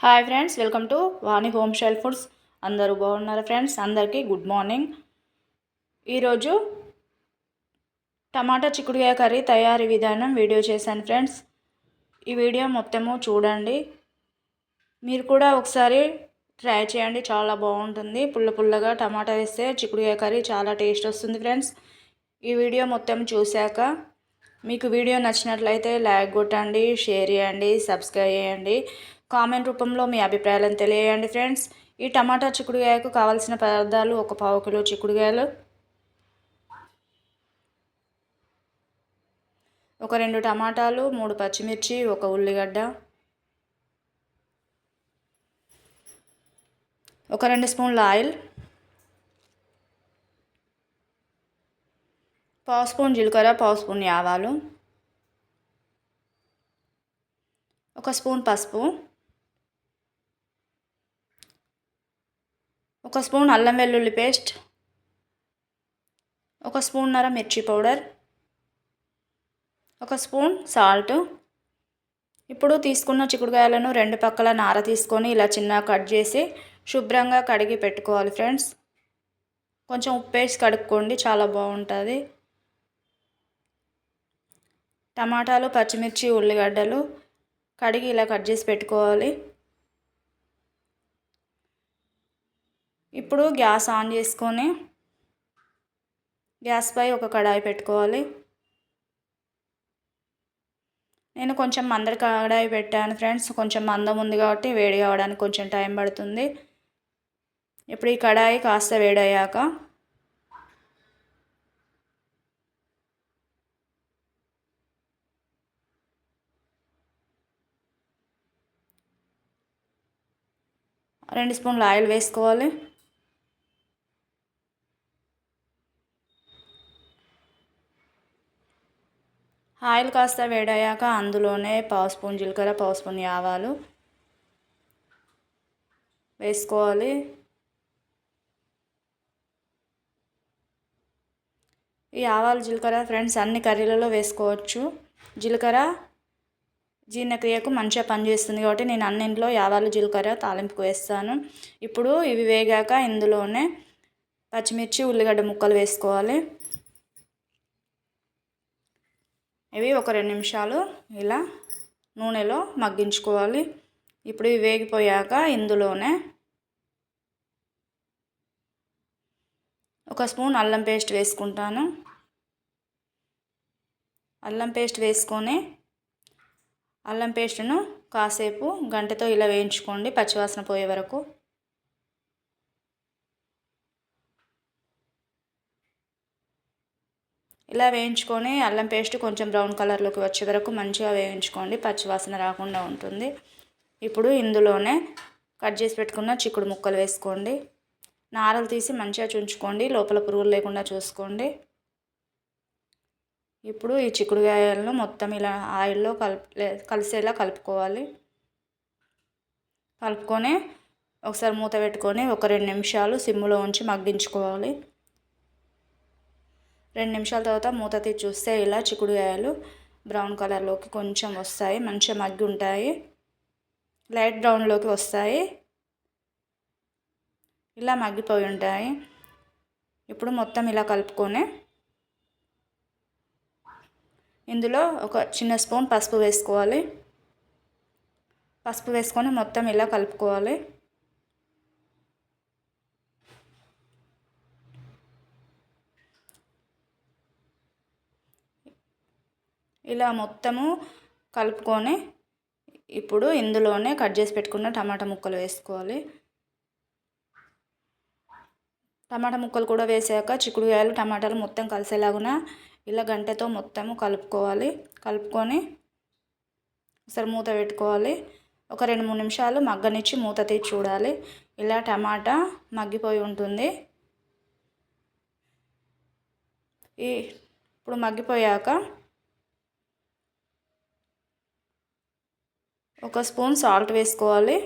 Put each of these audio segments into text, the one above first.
Hi friends welcome to Vani home shell foods. అందరూ బాగున్నారు friends? అందరికీ గుడ్ మార్నింగ్. ఈరోజు టమాటా చిక్కుడుకాయ కర్రీ తయారీ విధానం వీడియో చేశాను ఫ్రెండ్స్. ఈ వీడియో మొత్తము చూడండి. మీరు కూడా ఒకసారి ట్రై చేయండి చాలా బాగుంటుంది. పుల్ల పుల్లగా టమాటా వేస్తే చిక్కుడుకాయ కర్రీ చాలా టేస్ట్ వస్తుంది ఫ్రెండ్స్. ఈ వీడియో మొత్తం చూశాక మీకు వీడియో నచ్చినట్లయితే లైక్ కొట్టండి షేర్ చేయండి సబ్స్క్రైబ్ చేయండి. కామెంట్ రూపంలో మీ అభిప్రాయాలను తెలియజేయండి ఫ్రెండ్స్. ఈ టమాటా చిక్కుడుకాయకు కావాల్సిన పదార్థాలు ఒక పావు కిలో చిక్కుడుకాయలు ఒక రెండు టమాటాలు మూడు పచ్చిమిర్చి ఒక ఉల్లిగడ్డ ఒక రెండు స్పూన్ల ఆయిల్ పావు స్పూన్ జీలకర్ర పావు స్పూన్ ఆవాలు ఒక స్పూన్ పసుపు ఒక స్పూన్ అల్లం వెల్లుల్లి పేస్ట్ ఒక స్పూన్నర మిర్చి పౌడర్ ఒక స్పూన్ సాల్ట్. ఇప్పుడు తీసుకున్న చిక్కుడుకాయలను రెండు పక్కల నార తీసుకొని ఇలా చిన్న కట్ చేసి శుభ్రంగా కడిగి పెట్టుకోవాలి ఫ్రెండ్స్. కొంచెం ఉప్పు వేసి కడుక్కోండి చాలా బాగుంటుంది. టమాటాలు పచ్చిమిర్చి ఉల్లిగడ్డలు కడిగి ఇలా కట్ చేసి పెట్టుకోవాలి. ఇప్పుడు గ్యాస్ ఆన్ చేసుకొని గ్యాస్పై ఒక కడాయి పెట్టుకోవాలి. నేను కొంచెం మందరి కడాయి పెట్టాను ఫ్రెండ్స్. కొంచెం మందం ఉంది కాబట్టి వేడి కావడానికి కొంచెం టైం పడుతుంది. ఇప్పుడు ఈ కడాయి కాస్త వేడయ్యాక రెండు స్పూన్లు ఆయిల్ వేసుకోవాలి. ఆయిల్ కాస్త వేడయ్యాక అందులోనే పావు స్పూన్ జీలకర్ర పావు స్పూన్ ఆవాలు వేసుకోవాలి. ఈ ఆవాలు జీలకర్ర ఫ్రెండ్స్ అన్ని కర్రీలలో వేసుకోవచ్చు. జీలకర్ర జీర్ణక్రియకు మంచిగా పనిచేస్తుంది కాబట్టి నేను అన్నింట్లో ఆవాలు జీలకర్ర తాలింపుకు వేస్తాను. ఇప్పుడు ఇవి వేగాక ఇందులోనే పచ్చిమిర్చి ఉల్లిగడ్డ ముక్కలు వేసుకోవాలి. ఇవి ఒక రెండు నిమిషాలు ఇలా నూనెలో మగ్గించుకోవాలి. ఇప్పుడు ఇవి వేగిపోయాక ఇందులోనే ఒక స్పూన్ అల్లం పేస్ట్ వేసుకుంటాను. అల్లం పేస్ట్ వేసుకొని అల్లం పేస్ట్ను కాసేపు గంటతో ఇలా వేయించుకోండి పచ్చివాసన పోయే వరకు. ఇలా వేయించుకొని అల్లం పేస్ట్ కొంచెం బ్రౌన్ కలర్లోకి వచ్చే వరకు మంచిగా వేయించుకోండి. పచ్చివాసన రాకుండా ఉంటుంది. ఇప్పుడు ఇందులోనే కట్ చేసి పెట్టుకున్న చిక్కుడు ముక్కలు వేసుకోండి. నారలు తీసి మంచిగా చుంచుకోండి. లోపల పురుగులు లేకుండా చూసుకోండి. ఇప్పుడు ఈ చిక్కుడుకాయలను మొత్తం ఇలా ఆయిల్లో కలిపి కలిసేలా కలుపుకోవాలి. కలుపుకొని ఒకసారి మూత పెట్టుకొని ఒక రెండు నిమిషాలు సిమ్లో ఉంచి మగ్గించుకోవాలి. రెండు నిమిషాల తర్వాత మూత తీసి చూస్తే ఇలా చిక్కుడుకాయలు బ్రౌన్ కలర్లోకి కొంచెం వస్తాయి. మంచిగా మగ్గి ఉంటాయి. లైట్ బ్రౌన్లోకి వస్తాయి. ఇలా మగ్గిపోయి ఉంటాయి. ఇప్పుడు మొత్తం ఇలా కలుపుకొని ఇందులో ఒక చిన్న స్పూన్ పసుపు వేసుకోవాలి. పసుపు వేసుకొని మొత్తం ఇలా కలుపుకోవాలి. ఇలా మొత్తము కలుపుకొని ఇప్పుడు ఇందులోనే కట్ చేసి పెట్టుకున్న టమాటా ముక్కలు వేసుకోవాలి. టమాటా ముక్కలు కూడా వేసాక చిక్కుడుకాయలు టమాటాలు మొత్తం కలిసేలాగున ఇలా గంటతో మొత్తము కలుపుకోవాలి. కలుపుకొని ఒకసారి మూత పెట్టుకోవాలి. ఒక రెండు మూడు నిమిషాలు మగ్గనిచ్చి మూత తీసి చూడాలి. ఇలా టమాటా మగ్గిపోయి ఉంటుంది. ఈ ఇప్పుడు మగ్గిపోయాక ఒక స్పూన్ సాల్ట్ వేసుకోవాలి.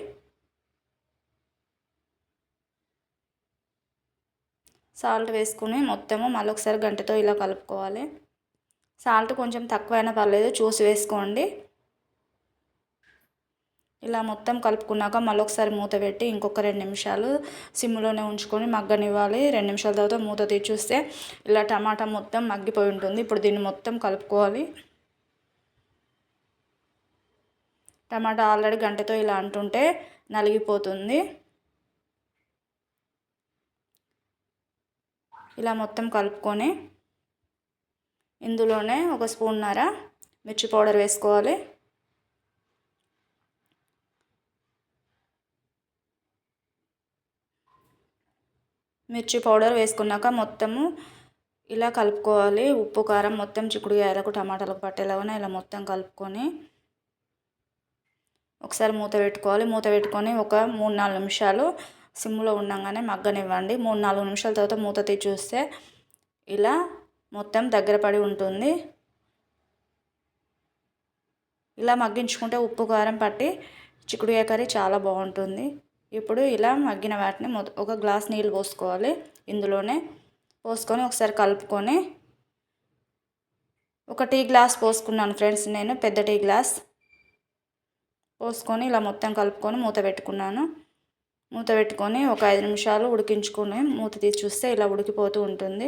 సాల్ట్ వేసుకుని మొత్తము మళ్ళీ ఒకసారి గంటతో ఇలా కలుపుకోవాలి. సాల్ట్ కొంచెం తక్కువైనా పర్లేదు చూసి వేసుకోండి. ఇలా మొత్తం కలుపుకున్నాక మళ్ళీ ఒకసారి మూత పెట్టి ఇంకొక రెండు నిమిషాలు సిమ్లోనే ఉంచుకొని మగ్గనివ్వాలి. రెండు నిమిషాల తర్వాత మూత తీసి చూస్తే ఇలా టమాటా మొత్తం మగ్గిపోయి ఉంటుంది. ఇప్పుడు దీన్ని మొత్తం కలుపుకోవాలి. టమాటా ఆల్రెడీ గంటతో ఇలా అంటుంటే నలిగిపోతుంది. ఇలా మొత్తం కలుపుకొని ఇందులోనే ఒక స్పూన్నర మిర్చి పౌడర్ వేసుకోవాలి. మిర్చి పౌడర్ వేసుకున్నాక మొత్తము ఇలా కలుపుకోవాలి. ఉప్పు కారం మొత్తం చిక్కుడుకాయలకు టమాటాలకు పట్టేలాగా ఇలా మొత్తం కలుపుకొని ఒకసారి మూత పెట్టుకోవాలి. మూత పెట్టుకొని ఒక మూడు నాలుగు నిమిషాలు సిమ్లో ఉండగానే మగ్గనివ్వండి. మూడు నాలుగు నిమిషాల తర్వాత మూత తీసి చూస్తే ఇలా మొత్తం దగ్గర పడి ఉంటుంది. ఇలా మగ్గించుకుంటే ఉప్పు కారం పట్టి చిక్కుడుకాయ కర్రీ చాలా బాగుంటుంది. ఇప్పుడు ఇలా మగ్గిన వాటిని ఒక గ్లాస్ నీళ్ళు పోసుకోవాలి. ఇందులోనే పోసుకొని ఒకసారి కలుపుకొని ఒక టీ గ్లాస్ పోసుకున్నాను ఫ్రెండ్స్. నేను పెద్ద టీ గ్లాస్. పోసుకొని ఇలా మొత్తం కలుపుకొని మూత పెట్టుకున్నాను. మూత పెట్టుకొని ఒక ఐదు నిమిషాలు ఉడికించుకొని మూత తీసి చూస్తే ఇలా ఉడికిపోతూ ఉంటుంది.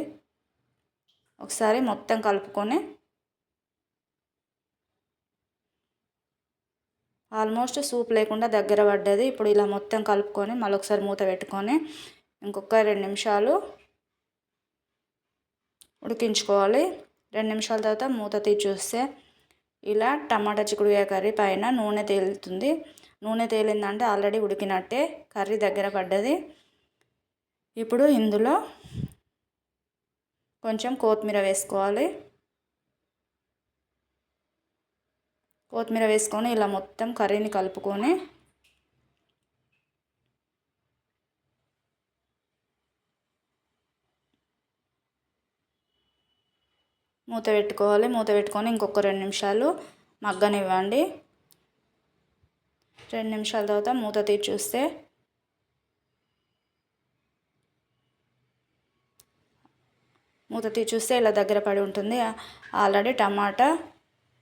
ఒకసారి మొత్తం కలుపుకొని ఆల్మోస్ట్ సూప్ లేకుండా దగ్గర పడ్డది. ఇప్పుడు ఇలా మొత్తం కలుపుకొని మళ్ళీ ఒకసారి మూత పెట్టుకొని ఇంకొక రెండు నిమిషాలు ఉడికించుకోవాలి. రెండు నిమిషాల తర్వాత మూత తీసి చూస్తే ఇలా టమాటా చిక్కుడుకాయ కర్రీ పైన నూనె తేలుతుంది. నూనె తేలిందంటే ఆల్రెడీ ఉడికినట్టే కర్రీ దగ్గర పడ్డది. ఇప్పుడు ఇందులో కొంచెం కొత్తిమీర వేసుకోవాలి. కొత్తిమీర వేసుకొని ఇలా మొత్తం కర్రీని కలుపుకొని మూత పెట్టుకోవాలి. మూత పెట్టుకొని ఇంకొక రెండు నిమిషాలు మగ్గనివ్వండి. రెండు నిమిషాల తర్వాత మూత తీసి చూస్తే మూత తీసి చూస్తే ఇలా దగ్గర పడి ఉంటుంది. ఆల్రెడీ టమాటా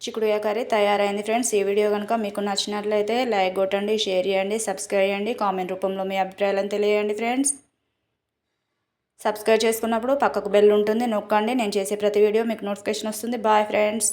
చిక్కుడుగా కర్రీ తయారైంది ఫ్రెండ్స్. ఈ వీడియో కనుక మీకు నచ్చినట్లయితే లైక్ కొట్టండి షేర్ చేయండి సబ్స్క్రైబ్ చేయండి. కామెంట్ రూపంలో మీ అభిప్రాయాలను తెలియజేయండి ఫ్రెండ్స్. సబ్స్క్రైబ్ చేసుకున్నప్పుడు పక్కకు బెల్ ఉంటుంది. నొక్కండి. నేను చేసే ప్రతి వీడియో మీకు నోటిఫికేషన్ వస్తుంది. Bye friends